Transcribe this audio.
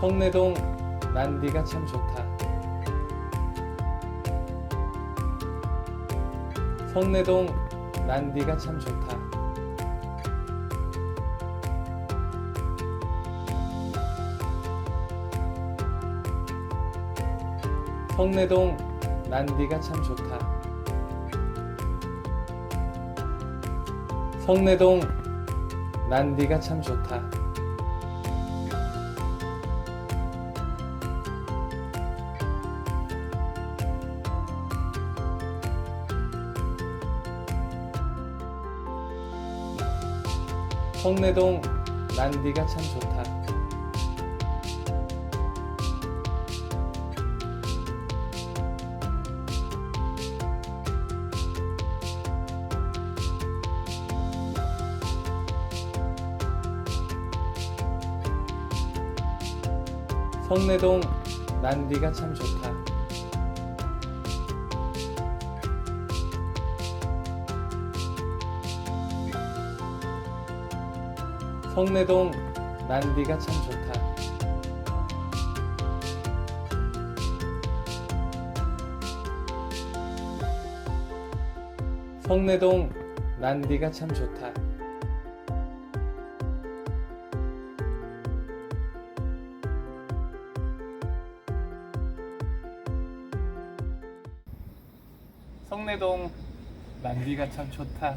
성내동 난디가 참 좋다. 성내동 난디가 참 좋다. 성내동 난디가 참 좋다. 성내동 난디가 참 좋다. 성내동 난디가 참 좋다. 성내동 난디가 참 좋다. 성내동 난디가 참 좋다. 성내동 난디가 참 좋다. 성내동 난디가 참 좋다.